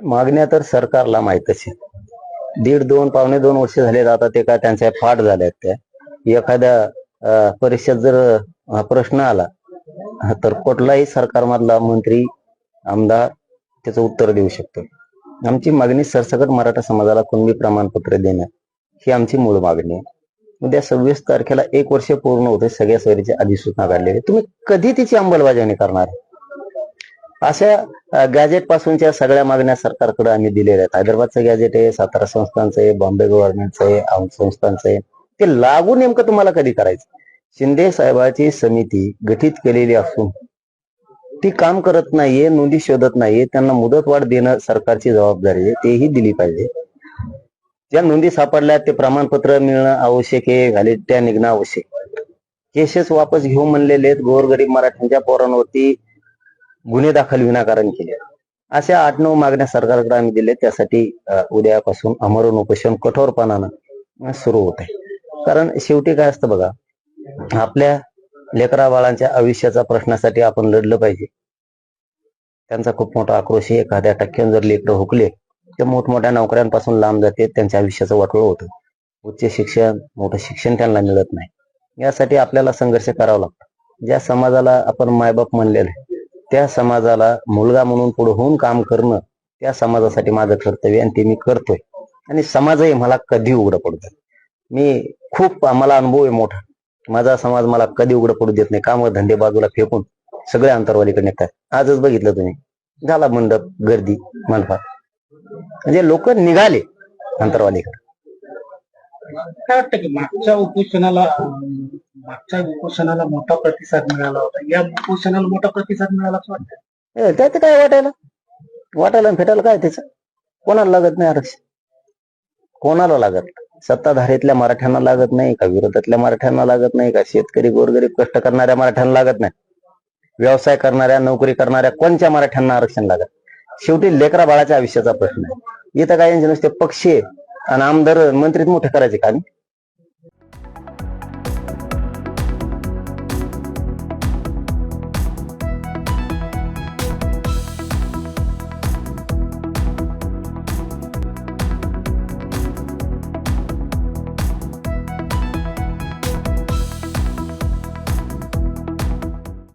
मागण्या तर सरकारला माहीत असेल दीड दोन पावणे दोन वर्ष झाले आता ते काय त्यांच्या फाट झाल्यात त्या. एखाद्या परिषद परीक्षेत जर प्रश्न आला तर कुठलाही सरकारमधला मंत्री आमदार त्याचं उत्तर देऊ शकतो. आमची मागणी सरसकट मराठा समाजाला कुणबी प्रमाणपत्र देणं ही आमची मूळ मागणी आहे. उद्या सव्वीस तारखेला एक वर्ष पूर्ण होते सगळ्या सोयरीची अधिसूचना काढलेली तुम्ही कधी तिची अंमलबजावणी करणार? अशा गॅजेट पासूनच्या सगळ्या मागण्या सरकारकडे आम्ही दिलेल्या आहेत. हैदराबादचं गॅजेट आहे सातारा संस्थांचं आहे बॉम्बे गव्हर्नमेंटचं आहे औंध संस्थांचं आहे. ते लागू नेमकं तुम्हाला कधी करायचं? शिंदे साहेबाची समिती गठीत केलेली असून ती काम करत नाहीये नोंदी शोधत नाहीये त्यांना मुदतवाढ देणं सरकारची जबाबदारी आहे तेही दिली पाहिजे. ज्या नोंदी सापडल्या ते प्रमाणपत्र मिळणं आवश्यक आहे व्हॅलिड त्या निघणं आवश्यक केसेस वापस घेऊ म्हणलेले आहेत गोरगरीब मराठ्यांच्या पोरांवरती गुन्हे दाखल विनाकारण केले. अशा आठ नऊ मागण्या सरकारकडे आम्ही दिले. त्यासाठी उद्यापासून अमरण उपोषण कठोरपणानं सुरू होत आहे. कारण शेवटी काय असतं बघा आपल्या लेकरा बाळांच्या आयुष्याचा प्रश्नासाठी आपण लढलं पाहिजे. त्यांचा खूप मोठा आक्रोश आहे. एखाद्या टक्क्यान जर लेकरं हुकले तर मोठमोठ्या नोकऱ्यांपासून लांब जाते. त्यांच्या आयुष्याचं वाटोळ होतं. उच्च शिक्षण मोठं शिक्षण त्यांना मिळत नाही. यासाठी आपल्याला संघर्ष करावा लागतो. ज्या समाजाला आपण मायबाप म्हणलेलं आहे त्या समाजाला मुलगा म्हणून पुढे होऊन काम करणं त्या समाजासाठी माझं कर्तव्य आणि ते मी करतोय. आणि समाजही मला कधी उघडं पडतं मी खूप मला अनुभव आहे मोठा. माझा समाज मला कधी उघडं पडू देत नाही. काम धंदे बाजूला फेकून सगळे अंतरवालीकडे निघतात. आजच बघितलं तुम्ही. झाला मंडप गर्दी मनफा म्हणजे लोक निघाले अंतरवालीकडे. काय वाटतं की मागच्या उपोषणाला मागच्या उपोषणाला मोठा प्रतिसाद मिळाला होता. या उपोषणाला मोठा प्रतिसाद मिळाला असं वाटतं ए, त्यात काय वाटायला? वाटायला आणि फेटायला काय त्याचं? कोणाला लागत नाही आरक्षण? कोणाला लागत? सत्ताधारीतल्या मराठ्यांना लागत नाही का? विरोधातल्या मराठ्यांना लागत नाही का? शेतकरी गोरगरीब कष्ट करणाऱ्या मराठ्यांना लागत नाही. व्यवसाय करणाऱ्या नोकरी करणाऱ्या कोणत्या मराठ्यांना आरक्षण लागत? शेवटी लेकरा बाळाच्या आयुष्याचा प्रश्न आहे. इथं काय यांचे नुसते पक्षी आणि आमदार मंत्रीत मोठे करायचे का? आम्ही?